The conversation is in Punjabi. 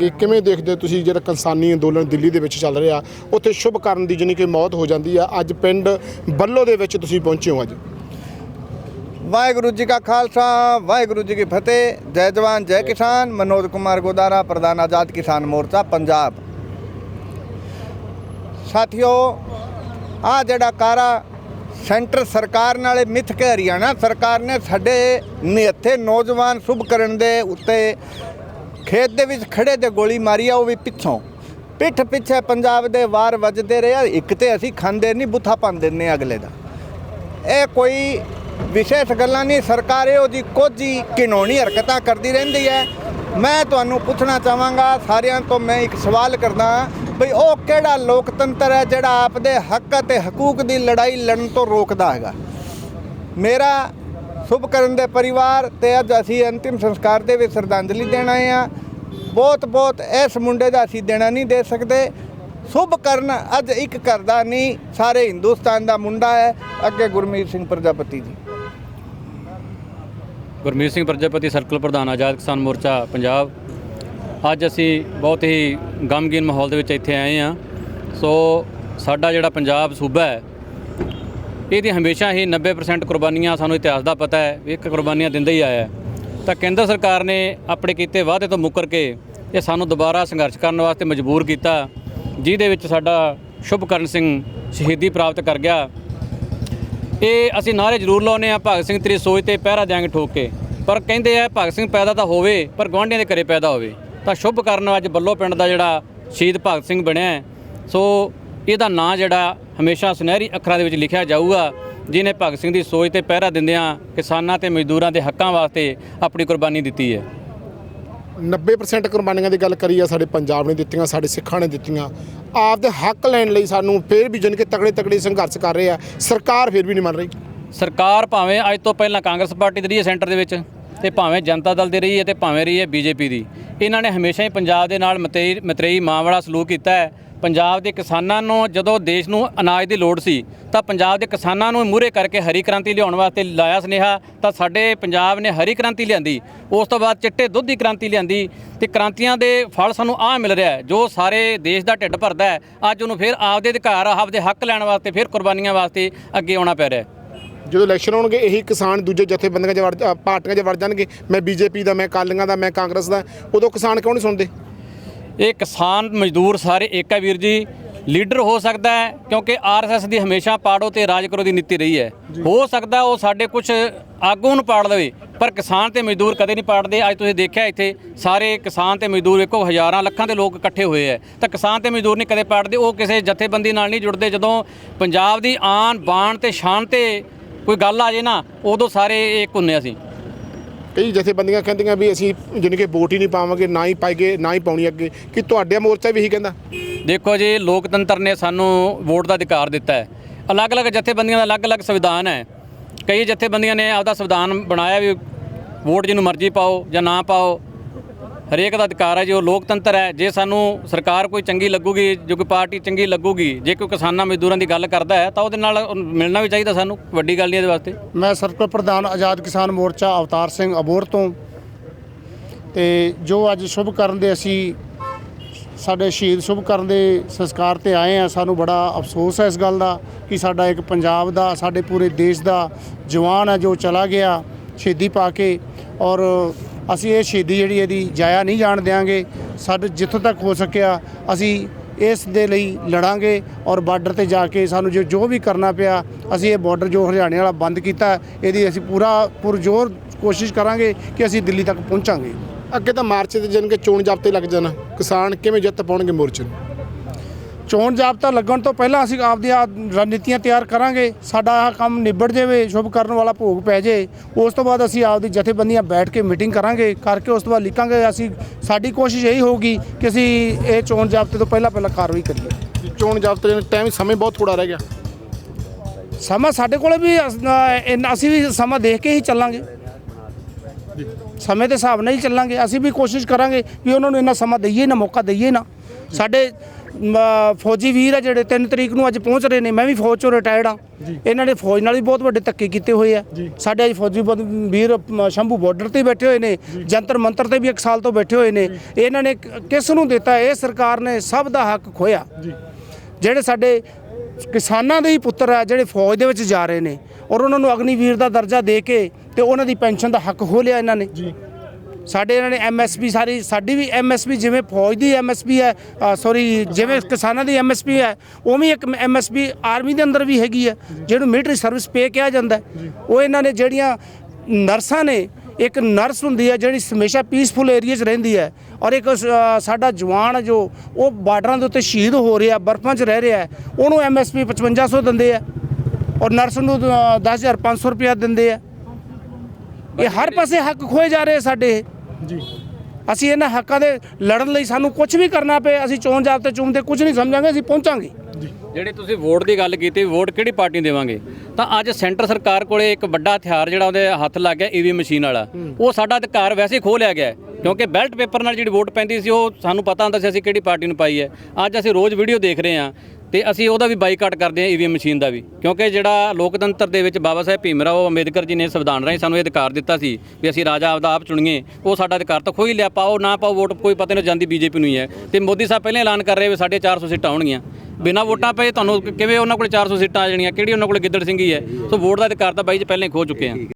ਕਿ ਕਿਵੇਂ ਦੇਖਦੇ ਹੋ ਤੁਸੀਂ ਜਿਹੜਾ ਕਿਸਾਨੀ ਅੰਦੋਲਨ ਦਿੱਲੀ ਦੇ ਵਿੱਚ ਚੱਲ ਰਿਹਾ, ਉੱਥੇ ਸ਼ੁਭ ਕਰਨ ਦੀ ਜਾਣੀ ਕਿ ਮੌਤ ਹੋ ਜਾਂਦੀ ਆ, ਅੱਜ ਪਿੰਡ ਬੱਲੋ ਦੇ ਵਿੱਚ ਤੁਸੀਂ ਪਹੁੰਚੇ ਹੋ ਅੱਜ? ਵਾਹਿਗੁਰੂ ਜੀ ਕਾ ਖਾਲਸਾ, ਵਾਹਿਗੁਰੂ ਜੀ ਕੀ ਫਤਿਹ, ਜੈ ਜਵਾਨ, ਜੈ ਕਿਸਾਨ, ਮਨੋਜ ਕੁਮਾਰ ਗੋਦਾਰਾ, ਪ੍ਰਧਾਨ ਆਜ਼ਾਦ ਕਿਸਾਨ ਮੋਰਚਾ, ਪੰਜਾਬ। ਸਾਥੀਓ ਆ ਜਿਹੜਾ ਕਾਰਾ ਸੈਂਟਰ ਸਰਕਾਰ ਨਾਲੇ ਮਿੱਥ ਕੇ ਹਰਿਆਣਾ ਸਰਕਾਰ ਨੇ ਸਾਡੇ ਨਿਹੱਥੇ ਨੌਜਵਾਨ ਸ਼ੁਭ ਕਰਨ ਦੇ ਉੱਤੇ ਖੇਤ ਦੇ ਵਿੱਚ ਖੜੇ ਤੇ ਗੋਲੀ ਮਾਰੀ ਆ, ਉਹ ਵੀ ਪਿੱਛੋਂ। ਪਿੱਠ ਪਿੱਛੇ ਪੰਜਾਬ ਦੇ ਵਾਰ ਵੱਜਦੇ ਰਹੇ ਆ। ਇੱਕ ਤੇ ਅਸੀਂ ਖਾਂਦੇ ਨਹੀਂ, ਬੁੱਥਾ ਪਾਣ ਦਿੰਦੇ ਹਾਂ ਅਗਲੇ ਦਾ। ਇਹ ਕੋਈ ਵਿਸ਼ੇਸ਼ ਗੱਲਾਂ ਨਹੀਂ, ਸਰਕਾਰ ਇਹੋ ਜੀ ਕੁਝ ਹੀ ਘਿਨੌਣੀ ਹਰਕਤਾਂ ਕਰਦੀ ਰਹਿੰਦੀ ਹੈ। ਮੈਂ ਤੁਹਾਨੂੰ ਪੁੱਛਣਾ ਚਾਹਾਂਗਾ, ਸਾਰਿਆਂ ਤੋਂ ਮੈਂ ਇੱਕ ਸਵਾਲ ਕਰਦਾ ਬਈ ਉਹ ਕਿਹੜਾ ਲੋਕਤੰਤਰ ਹੈ ਜਿਹੜਾ ਆਪਦੇ ਹੱਕ ਅਤੇ ਹਕੂਕ ਦੀ ਲੜਾਈ ਲੜਨ ਤੋਂ ਰੋਕਦਾ ਹੈਗਾ? ਮੇਰਾ ਸ਼ੁਭ ਕਰਨ ਦੇ ਪਰਿਵਾਰ ਤੇ ਅੱਜ ਅਸੀਂ ਅੰਤਿਮ ਸੰਸਕਾਰ ਦੇ ਵਿੱਚ ਸ਼ਰਧਾਂਜਲੀ ਦੇਣ ਆਏ ਆ ਬਹੁਤ ਬਹੁਤ ਇਸ ਮੁੰਡੇ ਦਾ ਅਸੀਂ ਦੇਣਾ ਨਹੀਂ ਦੇ ਸਕਦੇ। ਸ਼ੁਭ ਕਰਨ ਅੱਜ ਇੱਕ ਘਰ ਦਾ ਨਹੀਂ, ਸਾਰੇ ਹਿੰਦੁਸਤਾਨ ਦਾ ਮੁੰਡਾ ਹੈ। ਅੱਗੇ ਗੁਰਮੀਤ ਸਿੰਘ ਪ੍ਰਜਾਪਤੀ ਜੀ। ਗੁਰਮੀਤ ਸਿੰਘ ਪ੍ਰਜਾਪਤੀ ਸਰਕਲ ਪ੍ਰਧਾਨ ਆਜ਼ਾਦ ਕਿਸਾਨ ਮੋਰਚਾ ਪੰਜਾਬ। ਅੱਜ ਅਸੀਂ ਬਹੁਤ ਹੀ ਗਮਗੀਨ ਮਾਹੌਲ ਦੇ ਵਿੱਚ ਇੱਥੇ ਆਏ ਹਾਂ। ਸੋ ਸਾਡਾ ਜਿਹੜਾ ਪੰਜਾਬ ਸੂਬਾ ਹੈ ਇਹਦੀ ਹਮੇਸ਼ਾ ਹੀ 90% ਕੁਰਬਾਨੀਆਂ ਸਾਨੂੰ ਇਤਿਹਾਸ ਦਾ ਪਤਾ ਹੈ ਵੀ ਇੱਕ ਕੁਰਬਾਨੀਆਂ ਦਿੰਦਾ ਹੀ ਆਇਆ ਤਾਂ ਕੇਂਦਰ ਸਰਕਾਰ ਨੇ ਆਪਣੇ ਕੀਤੇ ਵਾਅਦੇ ਤੋਂ ਮੁੱਕਰ ਕੇ ਇਹ ਸਾਨੂੰ ਦੁਬਾਰਾ ਸੰਘਰਸ਼ ਕਰਨ ਵਾਸਤੇ ਮਜਬੂਰ ਕੀਤਾ, ਜਿਹਦੇ ਵਿੱਚ ਸਾਡਾ ਸ਼ੁਭਕਰਨ ਸਿੰਘ ਸ਼ਹੀਦੀ ਪ੍ਰਾਪਤ ਕਰ ਗਿਆ। ਇਹ ਅਸੀਂ ਨਾਰੇ ਜ਼ਰੂਰ ਲਾਉਨੇ ਆ ਭਗਤ ਸਿੰਘ ਤੇਰੀ ਸੋਚ ਤੇ ਪਹਿਰਾ ਦਿਆਂਗੇ ਠੋਕ ਕੇ। ਪਰ ਕਹਿੰਦੇ ਆ, ਭਗਤ ਸਿੰਘ ਪੈਦਾ ਤਾਂ ਹੋਵੇ, ਪਰ ਗੁਆਂਢੀਆਂ ਦੇ ਘਰੇ ਪੈਦਾ ਹੋਵੇ। ਤਾਂ ਸ਼ੁਭ ਕਰਨ ਅੱਜ ਬੱਲੋ ਪਿੰਡ ਦਾ ਜਿਹੜਾ ਸ਼ਹੀਦ ਭਗਤ ਸਿੰਘ ਬਣਿਆ ਸੋ ਇਹਦਾ ਨਾਂ ਜਿਹੜਾ ਹਮੇਸ਼ਾ ਸੁਨਹਿਰੀ ਅੱਖਰਾਂ ਦੇ ਵਿੱਚ ਲਿਖਿਆ ਜਾਊਗਾ ਜਿਨੇ ਭਗਤ ਸਿੰਘ ਦੀ ਸੋਚ ਤੇ ਪਹਿਰਾ ਦਿੰਦਿਆਂ ਕਿਸਾਨਾਂ ਤੇ ਮਜ਼ਦੂਰਾਂ ਦੇ ਹੱਕਾਂ ਵਾਸਤੇ ਆਪਣੀ ਕੁਰਬਾਨੀ ਦਿੱਤੀ ਹੈ। 90% ਕੁਰਬਾਨੀਆਂ ਦੀ ਗੱਲ ਕਰੀ ਆ ਸਾਡੇ ਪੰਜਾਬ ਨੇ ਦਿੱਤੀਆਂ ਸਾਡੇ ਸਿੱਖਾਂ ਨੇ ਦਿੱਤੀਆਂ। ਆਪਦੇ ਹੱਕ ਲੈਣ ਲਈ ਸਾਨੂੰ ਫੇਰ ਵੀ ਜਾਣੀ ਕਿ ਤਗੜੇ ਤਗੜੇ ਸੰਘਰਸ਼ ਕਰ ਰਹੇ ਆ ਸਰਕਾਰ ਫੇਰ ਵੀ ਨਹੀਂ ਮੰਨ ਰਹੀ। ਸਰਕਾਰ ਭਾਵੇਂ ਅੱਜ ਤੋਂ ਪਹਿਲਾਂ ਕਾਂਗਰਸ ਪਾਰਟੀ ਦੀ ਰਹੀ ਹੈ ਸੈਂਟਰ ਦੇ ਵਿੱਚ ਤੇ ਭਾਵੇਂ ਜਨਤਾ ਦਲ ਦੀ ਰਹੀ ਹੈ ਤੇ ਭਾਵੇਂ ਰਹੀ ਹੈ ਬੀਜੇਪੀ ਦੀ। ਇਹਨਾਂ ਨੇ ਹਮੇਸ਼ਾ ਹੀ ਪੰਜਾਬ ਦੇ ਨਾਲ ਮਤੇਈ ਮਤਰੇਈ ਮਾਂ ਵਾਲਾ ਸਲੂਕ ਕੀਤਾ ਹੈ। ਪੰਜਾਬ ਦੇ ਕਿਸਾਨਾਂ ਨੂੰ ਜਦੋਂ ਦੇਸ਼ ਨੂੰ ਅਨਾਜ ਦੀ ਲੋੜ ਸੀ, ਤਾਂ ਪੰਜਾਬ ਦੇ ਕਿਸਾਨਾਂ ਨੂੰ ਮੂਹਰੇ ਕਰਕੇ ਹਰੀ ਕ੍ਰਾਂਤੀ ਲਿਆਉਣ ਵਾਸਤੇ ਲਾਇਆ ਸੁਨੇਹਾ, ਤਾਂ ਸਾਡੇ ਪੰਜਾਬ ਨੇ ਹਰੀ ਕ੍ਰਾਂਤੀ ਲਿਆਂਦੀ। ਉਸ ਤੋਂ ਬਾਅਦ ਚਿੱਟੇ ਦੁੱਧ ਦੀ ਕ੍ਰਾਂਤੀ ਲਿਆਂਦੀ ਤੇ ਕ੍ਰਾਂਤੀਆਂ ਦੇ ਫਲ ਸਾਨੂੰ ਆਹ ਮਿਲ ਰਿਹਾ ਜੋ ਸਾਰੇ ਦੇਸ਼ ਦਾ ਢਿੱਡ ਭਰਦਾ ਅੱਜ ਉਹਨੂੰ ਫਿਰ ਆਪਦੇ ਅਧਿਕਾਰ, ਆਪਦੇ ਹੱਕ ਲੈਣ ਵਾਸਤੇ, ਫਿਰ ਕੁਰਬਾਨੀਆਂ ਵਾਸਤੇ ਅੱਗੇ ਆਉਣਾ ਪੈ ਰਿਹਾ ਜਦੋਂ ਇਲੈਕਸ਼ਨ ਹੋਣਗੇ, ਇਹੀ ਕਿਸਾਨ ਦੂਜੇ ਜਥੇਬੰਦੀਆਂ 'ਚ ਵੜ ਪਾਰਟੀਆਂ 'ਚ ਵੜ ਜਾਣਗੇ। ਮੈਂ ਬੀਜੇਪੀ ਦਾ, ਮੈਂ ਕਾਲੀਆਂ ਦਾ, ਮੈਂ ਕਾਂਗਰਸ ਦਾ। ਉਦੋਂ ਕਿਸਾਨ ਕਿਉਂ ਨਹੀਂ ਸੁਣਦੇ? ਇਹ ਕਿਸਾਨ ਮਜ਼ਦੂਰ ਸਾਰੇ ਏਕਾ ਵੀਰ ਜੀ ਲੀਡਰ ਹੋ ਸਕਦਾ ਹੈ ਕਿਉਂਕਿ ਆਰਐਸਐਸ ਦੀ ਹਮੇਸ਼ਾ ਪਾੜੋ ਤੇ ਰਾਜ ਕਰੋ ਦੀ ਨੀਤੀ ਰਹੀ ਹੈ। ਹੋ ਸਕਦਾ ਉਹ ਸਾਡੇ ਕੁਝ ਆਗੂ ਨੂੰ ਪਾੜ ਲਵੇ ਪਰ ਕਿਸਾਨ ਤੇ ਮਜ਼ਦੂਰ ਕਦੇ ਨਹੀਂ ਪਾੜਦੇ। ਅੱਜ ਤੁਸੀਂ ਦੇਖਿਆ ਇੱਥੇ ਸਾਰੇ ਕਿਸਾਨ ਤੇ ਮਜ਼ਦੂਰ ਵੇਖੋ ਹਜ਼ਾਰਾਂ ਲੱਖਾਂ ਦੇ ਲੋਕ ਇਕੱਠੇ ਹੋਏ ਹੈ। ਤਾਂ ਕਿਸਾਨ ਤੇ ਮਜ਼ਦੂਰ ਨਹੀਂ ਕਦੇ ਪਾੜਦੇ ਉਹ ਕਿਸੇ ਜਥੇਬੰਦੀ ਨਾਲ ਨਹੀਂ ਜੁੜਦੇ। ਜਦੋਂ ਪੰਜਾਬ ਦੀ ਆਨ ਬਾਣ ਤੇ ਸ਼ਾਨ ਤੇ ਕੋਈ ਗੱਲ ਆ ਜੇ ਨਾ ਉਦੋਂ ਸਾਰੇ ਇੱਕ ਹੁੰਨੇ ਅਸੀਂ। ਕਈ ਜਥੇਬੰਦੀਆਂ ਕਹਿੰਦੀਆਂ ਵੀ ਅਸੀਂ ਜਾਣੀ ਕਿ ਵੋਟ ਹੀ ਨਹੀਂ ਪਾਵਾਂਗੇ, ਨਾ ਹੀ ਪਾਈਏ, ਨਾ ਹੀ ਪਾਉਣੀ ਅੱਗੇ। ਕਿ ਤੁਹਾਡੇ ਮੋਰਚਾ ਵੀ ਇਹੀ ਕਹਿੰਦਾ? ਦੇਖੋ ਜੀ, ਲੋਕਤੰਤਰ ਨੇ ਸਾਨੂੰ ਵੋਟ ਦਾ ਅਧਿਕਾਰ ਦਿੱਤਾ ਹੈ। ਅਲੱਗ-ਅਲੱਗ ਜਥੇਬੰਦੀਆਂ ਦਾ ਅਲੱਗ-ਅਲੱਗ ਸੰਵਿਧਾਨ ਹੈ। ਕਈ ਜਥੇਬੰਦੀਆਂ ਨੇ ਆਪਦਾ ਸੰਵਿਧਾਨ ਬਣਾਇਆ ਵੀ ਵੋਟ ਜਿਹਨੂੰ ਮਰਜ਼ੀ ਪਾਓ ਜਾਂ ਨਾ ਪਾਓ। ਹਰੇਕ ਦਾ ਅਧਿਕਾਰ ਹੈ, ਜੀ ਉਹ ਲੋਕਤੰਤਰ ਹੈ, ਜੇ ਸਾਨੂੰ ਸਰਕਾਰ ਕੋਈ ਚੰਗੀ ਲੱਗੂਗੀ, ਜੋ ਕੋਈ ਪਾਰਟੀ ਚੰਗੀ ਲੱਗੂਗੀ, ਜੇ ਕੋਈ ਕਿਸਾਨਾਂ ਮਜ਼ਦੂਰਾਂ ਦੀ ਗੱਲ ਕਰਦਾ ਹੈ, ਤਾਂ ਉਹਦੇ ਨਾਲ ਮਿਲਣਾ ਵੀ ਚਾਹੀਦਾ ਸਾਨੂੰ, ਵੱਡੀ ਗੱਲ ਨਹੀਂ ਇਹਦੇ ਵਾਸਤੇ। ਮੈਂ ਸਰਕਲ ਪ੍ਰਧਾਨ ਆਜ਼ਾਦ ਕਿਸਾਨ ਮੋਰਚਾ ਅਵਤਾਰ ਸਿੰਘ ਅਬੋਰ ਤੋਂ। ਤੇ ਜੋ ਅੱਜ ਸ਼ੁਭ ਕਰਨ ਦੇ ਅਸੀਂ, ਸਾਡੇ ਸ਼ਹੀਦ ਸ਼ੁਭ ਕਰਨ ਦੇ ਸੰਸਕਾਰ ਤੇ ਆਏ ਆ ਸਾਨੂੰ ਬੜਾ ਅਫਸੋਸ ਹੈ ਇਸ ਗੱਲ ਦਾ ਕਿ ਸਾਡਾ ਇੱਕ ਪੰਜਾਬ ਦਾ, ਸਾਡੇ ਪੂਰੇ ਦੇਸ਼ ਦਾ ਜਵਾਨ ਹੈ ਜੋ ਚਲਾ ਗਿਆ, ਸ਼ਹੀਦੀ ਪਾ ਕੇ। ਔਰ ਅਸੀਂ ਇਹ ਸ਼ਹੀਦੀ ਜਿਹੜੀ ਇਹਦੀ ਜਾਇਆ ਨਹੀਂ ਜਾਣ ਦਿਆਂਗੇ। ਸਾਡੇ ਜਿੱਥੋਂ ਤੱਕ ਹੋ ਸਕਿਆ, ਅਸੀਂ ਇਸ ਦੇ ਲਈ ਲੜਾਂਗੇ ਔਰ ਬਾਰਡਰ ਤੇ ਜਾ ਕੇ ਸਾਨੂੰ ਜੋ ਜੋ ਵੀ ਕਰਨਾ ਪਿਆ, ਅਸੀਂ ਇਹ ਬਾਰਡਰ ਜੋ ਹਰਿਆਣੇ ਵਾਲਾ ਬੰਦ ਕੀਤਾ, ਇਹਦੀ ਅਸੀਂ ਪੂਰਾ ਪੁਰਜੋਰ ਕੋਸ਼ਿਸ਼ ਕਰਾਂਗੇ ਕਿ ਅਸੀਂ ਦਿੱਲੀ ਤੱਕ ਪਹੁੰਚਾਂਗੇ। ਅੱਗੇ ਤਾਂ ਮਾਰਚ ਤੇ ਜਾਣੀ ਕਿ ਚੋਣ ਜਾਬਤੇ ਲੱਗ ਜਾਣਾ। ਕਿਸਾਨ ਕਿਵੇਂ ਜਿੱਤ ਪਾਉਣਗੇ ਮੋਰਚੇ ਨੂੰ? ਚੋਣ ਜਾਬਤਾ ਲੱਗਣ ਤੋਂ ਪਹਿਲਾਂ ਅਸੀਂ ਆਪਦੀਆਂ ਰਣਨੀਤੀਆਂ ਤਿਆਰ ਕਰਾਂਗੇ। ਸਾਡਾ ਆਹ ਕੰਮ ਨਿਬੜ ਜਾਵੇ ਸ਼ੁਭ ਕਰਨ ਵਾਲਾ ਭੋਗ ਪੈ ਜੇ ਉਸ ਤੋਂ ਬਾਅਦ ਅਸੀਂ ਆਪਦੀ ਜਥੇਬੰਦੀਆਂ ਬੈਠ ਕੇ ਮੀਟਿੰਗ ਕਰਾਂਗੇ। ਕਰਕੇ ਉਸ ਤੋਂ ਬਾਅਦ ਲਿਖਾਂਗੇ ਅਸੀਂ ਸਾਡੀ ਕੋਸ਼ਿਸ਼ ਇਹੀ ਹੋਊਗੀ ਕਿ ਅਸੀਂ ਇਹ ਚੋਣ ਜਾਬਤੇ ਤੋਂ ਪਹਿਲਾਂ ਪਹਿਲਾਂ ਕਾਰਵਾਈ ਕਰੀਏ। ਚੋਣ ਜਾਬਤੇ ਦੇ ਟਾਈਮ ਸਮੇਂ ਬਹੁਤ ਥੋੜਾ ਰਹਿ ਗਿਆ। ਸਮਾਂ ਸਾਡੇ ਕੋਲੇ ਵੀ ਅਸ- ਵੀ ਸਮਾਂ ਦੇਖ ਕੇ ਹੀ ਚੱਲਾਂਗੇ। ਸਮੇਂ ਦੇ ਹਿਸਾਬ ਨਾਲ ਹੀ ਚੱਲਾਂਗੇ। ਅਸੀਂ ਵੀ ਕੋਸ਼ਿਸ਼ ਕਰਾਂਗੇ ਵੀ ਉਹਨਾਂ ਨੂੰ ਇੰਨਾ ਸਮਾਂ ਦਈਏ ਨਾ ਮੌਕਾ ਦਈਏ ਨਾ। ਸਾਡੇ ਫੌਜੀ ਵੀਰ ਆ ਜਿਹੜੇ 3 ਤਰੀਕ ਨੂੰ ਅੱਜ ਪਹੁੰਚ ਰਹੇ ਨੇ ਮੈਂ ਵੀ ਫੌਜ ਚੋਂ ਰਿਟਾਇਰਡ ਆ। ਇਹਨਾਂ ਨੇ ਫੌਜ ਨਾਲ ਵੀ ਬਹੁਤ ਵੱਡੇ ਧੱਕੇ ਕੀਤੇ ਹੋਏ ਆ। ਸਾਡੇ ਅੱਜ ਫੌਜੀ ਵੀਰ ਸ਼ੰਭੂ ਬਾਰਡਰ ਤੇ ਬੈਠੇ ਹੋਏ ਨੇ ਜੰਤਰ ਮੰਤਰ ਤੇ ਵੀ ਇੱਕ ਸਾਲ ਤੋਂ ਬੈਠੇ ਹੋਏ ਨੇ। ਇਹਨਾਂ ਨੇ ਕਿਸ ਨੂੰ ਦਿੱਤਾ? ਇਹ ਸਰਕਾਰ ਨੇ ਸਭ ਦਾ ਹੱਕ ਖੋਇਆ ਜਿਹੜੇ ਸਾਡੇ ਕਿਸਾਨਾਂ ਦੇ ਹੀ ਪੁੱਤਰ ਆ ਜਿਹੜੇ ਫੌਜ ਦੇ ਵਿੱਚ ਜਾ ਰਹੇ ਨੇ ਔਰ ਉਹਨਾਂ ਨੂੰ ਅਗਨੀਵੀਰ ਦਾ ਦਰਜਾ ਦੇ ਕੇ ਤੇ ਉਹਨਾਂ ਦੀ ਪੈਨਸ਼ਨ ਦਾ ਹੱਕ ਖੋਹ ਲਿਆ ਇਹਨਾਂ ਨੇ। ਸਾਡੇ ਇਹਨਾਂ ਨੇ ਐਮਐਸਪੀ ਸਾਰੀ ਸਾਡੀ ਵੀ ਐਮਐਸਪੀ ਜਿਵੇਂ ਫੌਜ ਦੀ ਐਮਐਸਪੀ ਹੈ ਸੌਰੀ ਜਿਵੇਂ ਕਿਸਾਨਾਂ ਦੀ ਐਮਐਸਪੀ ਹੈ ਉਵੇਂ ਇੱਕ ਐਮਐਸਪੀ ਆਰਮੀ ਦੇ ਅੰਦਰ ਵੀ ਹੈਗੀ ਹੈ ਜਿਹਨੂੰ ਮਿਲਟਰੀ ਸਰਵਿਸ ਪੇ ਕਿਹਾ ਜਾਂਦਾ। ਉਹ ਇਹਨਾਂ ਨੇ ਜਿਹੜੀਆਂ ਨਰਸਾਂ ਨੇ ਇੱਕ ਨਰਸ ਹੁੰਦੀ ਹੈ ਜਿਹੜੀ ਹਮੇਸ਼ਾ ਪੀਸਫੁਲ ਏਰੀਆ 'ਚ ਰਹਿੰਦੀ ਹੈ ਔਰ ਇੱਕ ਸਾਡਾ ਜਵਾਨ ਜੋ ਉਹ ਬਾਰਡਰਾਂ ਦੇ ਉੱਤੇ ਸ਼ਹੀਦ ਹੋ ਰਿਹਾ ਬਰਫਾਂ 'ਚ ਰਹਿ ਰਿਹਾ ਉਹਨੂੰ ਐਮਐਸਪੀ 5500 ਦਿੰਦੇ ਆ ਔਰ ਨਰਸ ਨੂੰ ਅ, 10500 ਰੁਪਇਆ ਦਿੰਦੇ ਆ ਇਹ ਹਰ ਪਾਸੇ ਹੱਕ ਖੋਏ ਜਾ ਰਹੇ ਸਾਡੇ। ਜੀ। ਅਸੀਂ ਇਹਨਾਂ ਹੱਕਾਂ ਦੇ ਲੜਨ ਲਈ ਸਾਨੂੰ ਕੁਝ ਵੀ ਕਰਨਾ ਪਏ ਅਸੀਂ ਚੋਣ ਜਾਬਤੇ ਚੁੰਮਦੇ ਕੁਝ ਨਹੀਂ ਸਮਝਾਂਗੇ ਅਸੀਂ ਪਹੁੰਚਾਂਗੇ। ਜਿਹੜੀ ਤੁਸੀਂ ਵੋਟ ਦੀ ਗੱਲ ਕੀਤੀ ਵੋਟ ਕਿਹੜੀ ਪਾਰਟੀ ਨੂੰ ਦੇਵਾਂਗੇ? ਤਾਂ ਅੱਜ ਸੈਂਟਰ ਸਰਕਾਰ ਕੋਲੇ ਇੱਕ ਵੱਡਾ ਹਥਿਆਰ ਜਿਹੜਾ ਉਹਦੇ ਹੱਥ ਲੱਗ ਗਿਆ ਈਵੀ ਮਸ਼ੀਨ ਵਾਲਾ। ਉਹ ਸਾਡਾ ਅਧਿਕਾਰ ਵੈਸੇ ਹੀ ਖੋਹ ਲਿਆ ਗਿਆ। ਕਿਉਂਕਿ ਬੈਲਟ ਪੇਪਰ ਨਾਲ ਜਿਹੜੀ ਵੋਟ ਪੈਂਦੀ ਸੀ ਉਹ ਸਾਨੂੰ ਪਤਾ ਹੁੰਦਾ ਸੀ ਅਸੀਂ ਕਿਹੜੀ ਪਾਰਟੀ ਨੂੰ ਪਾਈ ਹੈ। ਅੱਜ ਅਸੀਂ ਰੋਜ਼ ਵੀਡੀਓ ਦੇਖ ਰਹੇ ਹਾਂ ਤੇ ਅਸੀਂ ਉਹਦਾ ਵੀ ਬਾਈਕਾਟ ਕਰਦੇ ਹਾਂ ਈਵੀਐਮ ਮਸ਼ੀਨ ਦਾ ਵੀ। ਕਿਉਂਕਿ ਜਿਹੜਾ ਲੋਕਤੰਤਰ ਦੇ ਵਿੱਚ ਬਾਬਾ ਸਾਹਿਬ ਭੀਮਰਾਓ ਅੰਬੇਦਕਰ ਜੀ ਨੇ ਸੰਵਿਧਾਨ ਰਾਹੀਂ ਸਾਨੂੰ ਇਹ ਅਧਿਕਾਰ ਦਿੱਤਾ ਸੀ ਵੀ ਅਸੀਂ ਰਾਜਾ ਆਪਦਾ ਆਪ ਚੁਣੀਏ, ਉਹ ਸਾਡਾ ਅਧਿਕਾਰ ਤਾਂ ਖੋਹ ਲਿਆ, ਪਾਓ ਨਾ ਪਾਓ ਵੋਟ ਕੋਈ ਪਤਾ ਨਹੀਂ ਜਾਂਦੀ ਬੀਜੇਪੀ ਨੂੰ ਹੀ ਹੈ। ਤੇ ਮੋਦੀ ਸਾਹਿਬ ਪਹਿਲਾਂ ਐਲਾਨ ਕਰ ਰਹੇ ਵੀ ਸਾਡੇ 400 ਸੀਟਾਂ ਹੋਣਗੀਆਂ ਬਿਨਾਂ ਵੋਟਾਂ ਪਏ ਤੁਹਾਨੂੰ ਕਿਵੇਂ ਉਹਨਾਂ ਕੋਲ 400 ਸੀਟਾਂ ਆ ਜਾਣੀਆਂ, ਕਿਹੜੀ ਉਹਨਾਂ ਕੋਲ ਗਿੱਦੜ ਸਿੰਘੀ ਹੈ। ਸੋ ਵੋਟ ਦਾ ਅਧਿਕਾਰ ਤਾਂ ਬਾਈ ਜੀ ਪਹਿਲਾਂ ਹੀ ਖੋ ਚੁੱਕੇ ਆ।